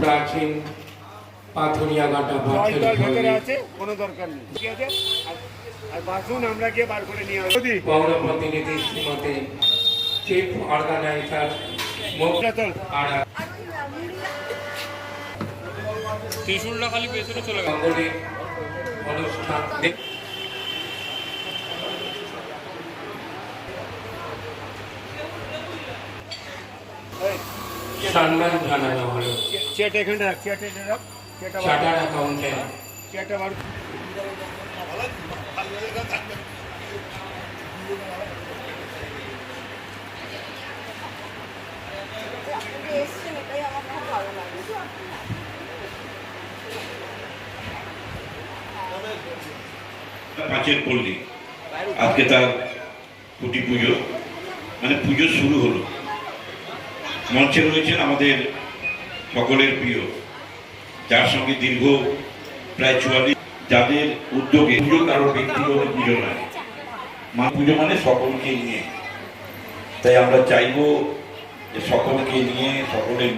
প্রাচীন পাথরিয়া ভেতরে আছে কোনো দরকার নেই। ঠিক আছে? আর- আর আমরা গিয়ে বার করে নিয়ে আসব। পৌর প্রতিনিধি শ্রীমতী চিফ অর্গানাইজার চল। আর ত্রিশুলটা খালি পেছনে চলে গেল। অনুষ্ঠান দেখ- সম্মান জানানো হলো চেট এখানটা রাখ চেট এটা রাখ। চার্টার অ্যাকাউন্টেন্ট চেটা বার এসছেন এটাই আমার খুব ভালো লাগে পাঁচের পল্লী। আজকে তার কুটি পুজো। মানে পুজো শুরু হলো। মঞ্চে রয়েছেন আমাদের সকলের প্রিয় যার সঙ্গে দীর্ঘ প্রায় চুয়াল্লিশ যাদের উদ্যোগে পুজো কারোর ব্যক্তিগত পুজো নয়। মা পুজো মানে সকলকে নিয়ে। তাই আমরা চাইব যে সকলকে নিয়ে সকলের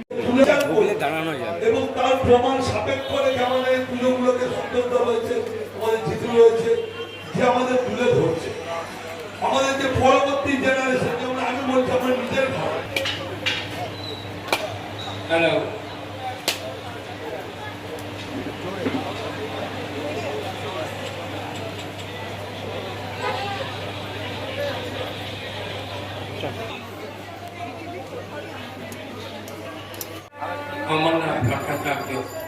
এবং তার প্রমাণ সাপেক্ষ রেখে আমাদের এই পুজোগুলোকে সৌন্দর্য রয়েছে আমাদের জিতু রয়েছে যে আমাদের তুলে ধরছে। আমাদের যে পরবর্তী জেনারেশন যেমন আমি বলছি আমার নিজের ঘর hello Amarnath Bhattacharya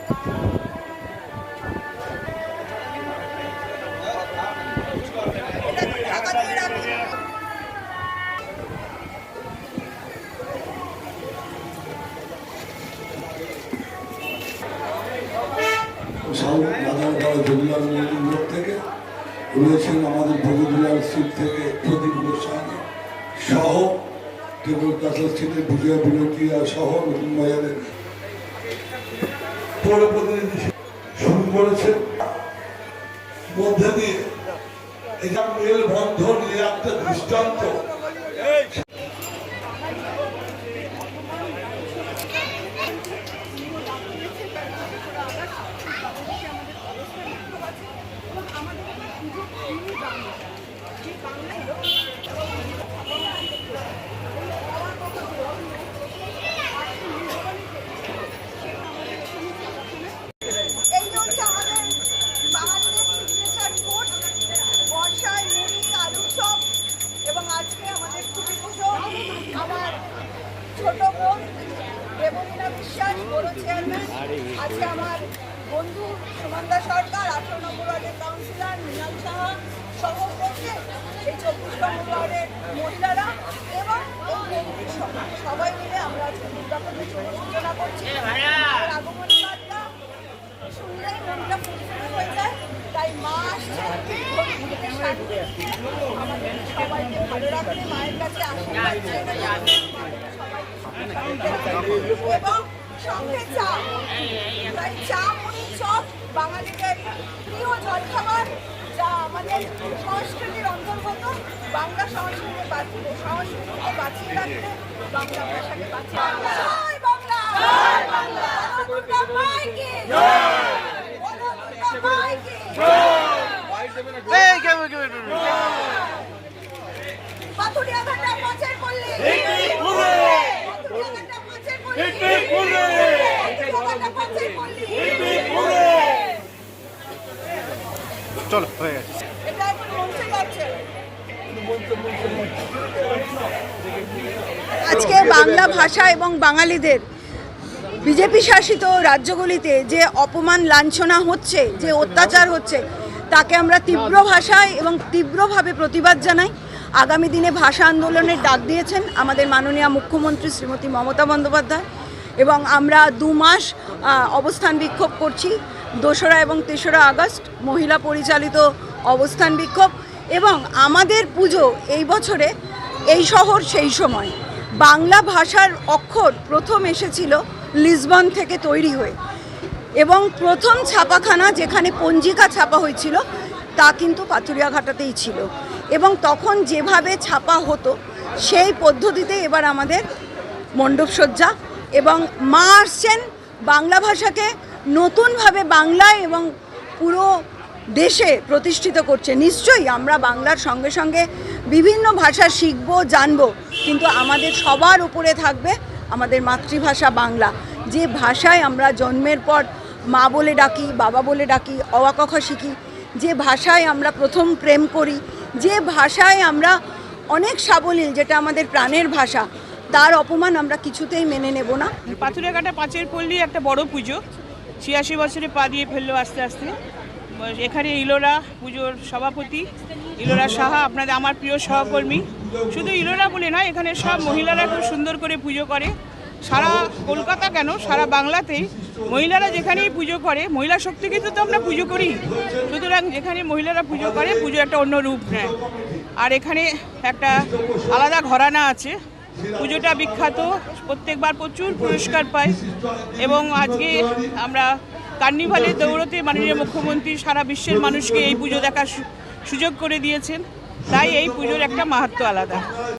South Nadarpara জমিলাল মন্দির থেকে রয়েছেন আমাদের বগুদুলার সিট থেকে প্রদীপ গোস্বামী সহ কাছে সিটের বিজয় বিনতিয়া সহ নতুন বাজারের পৌর প্রতিনিধি শুরু করেছেন। মধ্যে দিয়ে এটা মেল বন্ধন এ একটা দৃষ্টান্ত এই যে হচ্ছে আমাদের বাঙালিদের সিগনেচার ফুড বর্ষায় মুড়ি আলু চপ এবং আজকে আমাদের খুবই পুজো আমার ছোট বোন দেবলীনা বিশ্বাস বড় চেয়ারম্যান আজকে আমার বন্ধু সুমন্দা সরকার আঠারো নম্বর ওয়ার্ডের কাউন্সিলর মৃণাল সাহা সহ এই চব্বিশ নম্বর ওয়ার্ডের মহিলারা এবং এই কমিটির সবাই। মিলে আমরা আজকে সূচনা করছি। আগমনী বার্তা শুনলেই মনটা হয়ে যায় তাই মা আসছে। আমাদের সবাইকে ভালো মায়ের কাছে আশীর্বাদ এবং সঙ্গে চা। তাই চা চপ বাঙালিদের প্রিয় জলখাবার যা আমাদের সংস্কৃতির অন্তর্গত। বাংলা সংস্কৃতি বাঁচিয়ে সংস্কৃতিকে বাঁচিয়ে রাখতে বাংলা ভাষাকে বাঁচিয়ে রাখতে বাংলা! বাংলা! পাথুরিয়া ঘাটা মাছের পল্লী পাথুরিয়া ঘাটা মাছের পল্লী পাথুরিয়া ঘাটা মাছের পল্লী আজকে বাংলা ভাষা এবং বাঙালিদের বিজেপি শাসিত রাজ্যগুলিতে যে অপমান লাঞ্ছনা হচ্ছে, যে অত্যাচার হচ্ছে, তাকে আমরা তীব্র ভাষায় এবং তীব্রভাবে প্রতিবাদ জানাই। আগামী দিনে ভাষা আন্দোলনের ডাক দিয়েছেন আমাদের মাননীয় মুখ্যমন্ত্রী শ্রীমতী মমতা বন্দ্যোপাধ্যায়। এবং আমরা দু মাস অবস্থান বিক্ষোভ করছি। দোসরা এবং তেসরা আগস্ট মহিলা পরিচালিত অবস্থান বিক্ষোভ এবং আমাদের পুজো এই বছরে এই শহর সেই সময়। বাংলা ভাষার অক্ষর প্রথম এসেছিল লিসবন থেকে তৈরি হয়ে। এবং প্রথম ছাপাখানা যেখানে পঞ্জিকা ছাপা হয়েছিল, তা কিন্তু পাথুরিয়াঘাটাতেই ছিল। এবং তখন যেভাবে ছাপা হতো, সেই পদ্ধতিতে এবার আমাদের মণ্ডপসজ্জা এবং মা আসছেন বাংলা ভাষাকে নতুনভাবে বাংলায় এবং পুরো দেশে প্রতিষ্ঠিত করছে। নিশ্চয়ই আমরা বাংলার সঙ্গে সঙ্গে বিভিন্ন ভাষা শিখব, জানব, কিন্তু আমাদের সবার উপরে থাকবে আমাদের মাতৃভাষা বাংলা। যে ভাষায় আমরা জন্মের পর মা বলে ডাকি, বাবা বলে ডাকি কথা শিখি, যে ভাষায় আমরা প্রথম প্রেম করি, যে ভাষায় আমরা অনেক সাবলীল, যেটা আমাদের প্রাণের ভাষা তার অপমান আমরা কিছুতেই মেনে নেব না। পাথুরিয়াঘাটা পাঁচের পল্লী একটা বড় পুজো। ছিয়াশি বছরে পা দিয়ে ফেলল আস্তে আস্তে। এখানে ইলোরা পুজোর সভাপতি, ইলোরা সাহা, আপনাদের আমার প্রিয় সহকর্মী। শুধু ইলোরা বলে নয়, এখানে সব মহিলারা খুব সুন্দর করে পুজো করে। সারা কলকাতা কেন? সারা বাংলাতেই মহিলারা যেখানেই পুজো করে, মহিলা শক্তিকে তো আমরা পুজো করি। সুতরাং যেখানে মহিলারা পুজো করে, পুজো একটা অন্য রূপ নেয়। আর এখানে একটা আলাদা ঘরানা আছে। পুজোটা বিখ্যাত। প্রত্যেকবার প্রচুর পুরস্কার পায় এবং আজকে আমরা কার্নিভালে দৌড়তে মাননীয় মুখ্যমন্ত্রী সারা বিশ্বের মানুষকে এই পুজো দেখার সুযোগ করে দিয়েছেন। তাই এই পুজোর একটা মাহাত্ম আলাদা।